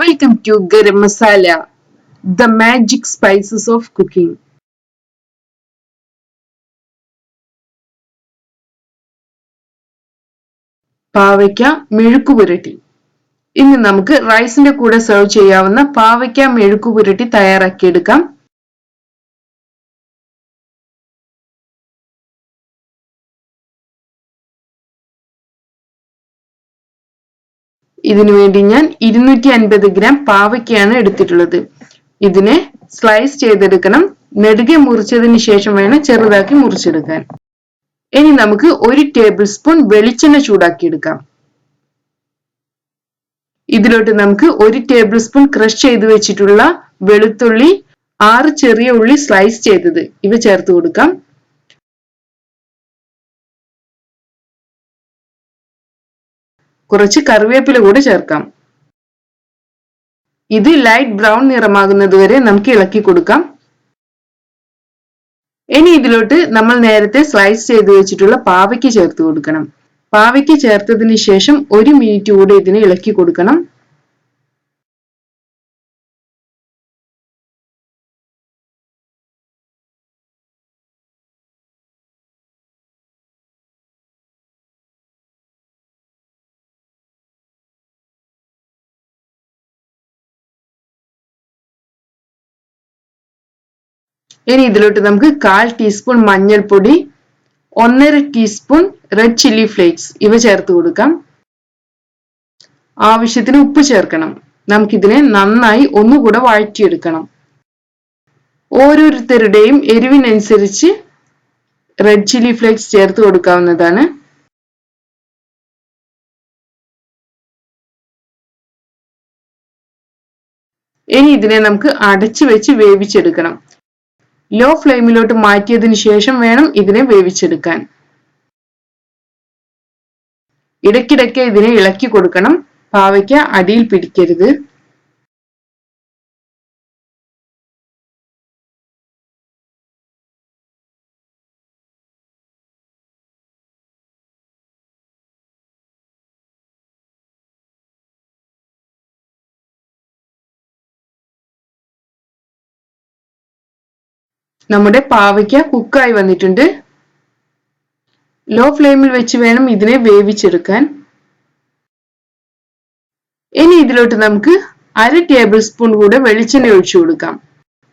Welcome to garam masala the magic spices of cooking പാവയ്ക്ക മെഴുക്കു പുരട്ടി. ഇന്ന് നമുക്ക് റൈസിന്റെ കൂടെ സെർവ് ചെയ്യാവുന്ന പാവയ്ക്ക മെഴുക്കു പുരട്ടി തയ്യാറാക്കിയെടുക്കാം. ഇതിനു വേണ്ടി ഞാൻ ഇരുന്നൂറ്റി അൻപത് ഗ്രാം പാവയ്ക്കയാണ് എടുത്തിട്ടുള്ളത്. ഇതിനെ സ്ലൈസ് ചെയ്തെടുക്കണം. നെടുകെ മുറിച്ചതിന് ശേഷം വേണം ചെറുതാക്കി മുറിച്ചെടുക്കാൻ. ഇനി നമുക്ക് ഒരു ടേബിൾ സ്പൂൺ വെളിച്ചെണ്ണ ചൂടാക്കിയെടുക്കാം. ഇതിലോട്ട് നമുക്ക് ഒരു ടേബിൾ സ്പൂൺ ക്രഷ് ചെയ്ത് വെച്ചിട്ടുള്ള വെളുത്തുള്ളി ആറ് ചെറിയ ഉള്ളി സ്ലൈസ് ചെയ്തത്. ഇവ ചേർത്ത് കൊടുക്കാം. കുറച്ച് കറിവേപ്പില കൂടെ ചേർക്കാം. ഇത് ലൈറ്റ് ബ്രൗൺ നിറമാകുന്നത് വരെ നമുക്ക് ഇളക്കി കൊടുക്കാം. ഇനി ഇതിലോട്ട് നമ്മൾ നേരത്തെ സ്ലൈസ് ചെയ്ത് വെച്ചിട്ടുള്ള പാവയ്ക്ക് ചേർത്ത് കൊടുക്കണം. പാവയ്ക്ക് ചേർത്തതിന് ശേഷം ഒരു മിനിറ്റ് കൂടെ ഇതിന് ഇളക്കി കൊടുക്കണം. ഇനി ഇതിലോട്ട് നമുക്ക് കാൽ ടീസ്പൂൺ മഞ്ഞൾപ്പൊടി ഒന്നര ടീസ്പൂൺ റെഡ് ചില്ലി ഫ്ലേക്സ് ഇവ ചേർത്ത് കൊടുക്കാം. ആവശ്യത്തിന് ഉപ്പ് ചേർക്കണം. നമുക്കിതിനെ നന്നായി ഒന്നുകൂടെ വഴറ്റിയെടുക്കണം. ഓരോരുത്തരുടെയും എരിവിനനുസരിച്ച് റെഡ് ചില്ലി ഫ്ലേക്സ് ചേർത്ത് കൊടുക്കാവുന്നതാണ്. ഇനി ഇതിനെ നമുക്ക് അടച്ചു വെച്ച് വേവിച്ചെടുക്കണം. ലോ ഫ്ലെയിമിലോട്ട് മാറ്റിയതിനു ശേഷം വേണം ഇതിനെ വേവിച്ചെടുക്കാൻ. ഇടയ്ക്കിടയ്ക്ക് ഇതിനെ ഇളക്കി കൊടുക്കണം. പാവയ്ക്ക അടിയിൽ പിടിക്കരുത്. നമ്മുടെ പാവയ്ക്ക കുക്കായി വന്നിട്ടുണ്ട്. ലോ ഫ്ലെയിമിൽ വെച്ച് വേണം ഇതിനെ വേവിച്ചെടുക്കാൻ. ഇനി ഇതിലോട്ട് നമുക്ക് അര ടേബിൾ സ്പൂൺ കൂടെ വെളിച്ചെണ്ണ ഒഴിച്ചു കൊടുക്കാം.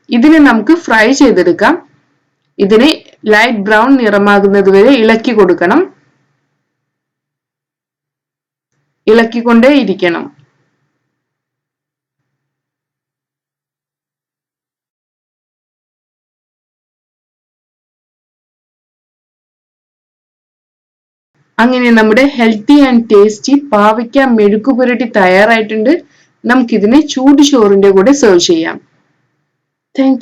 ഇതിനെ നമുക്ക് ഫ്രൈ ചെയ്തെടുക്കാം. ഇതിനെ ലൈറ്റ് ബ്രൗൺ നിറമാകുന്നത് വരെ ഇളക്കി കൊടുക്കണം. ഇളക്കിക്കൊണ്ടേ ഇരിക്കണം. അങ്ങനെ നമ്മുടെ ഹെൽത്തി ആൻഡ് ടേസ്റ്റി പാവയ്ക്ക മെഴുക്കു പുരട്ടി തയ്യാറായിട്ടുണ്ട്. നമുക്കിതിനെ ചൂട് ചോറിന്റെ കൂടെ സെർവ് ചെയ്യാം. താങ്ക്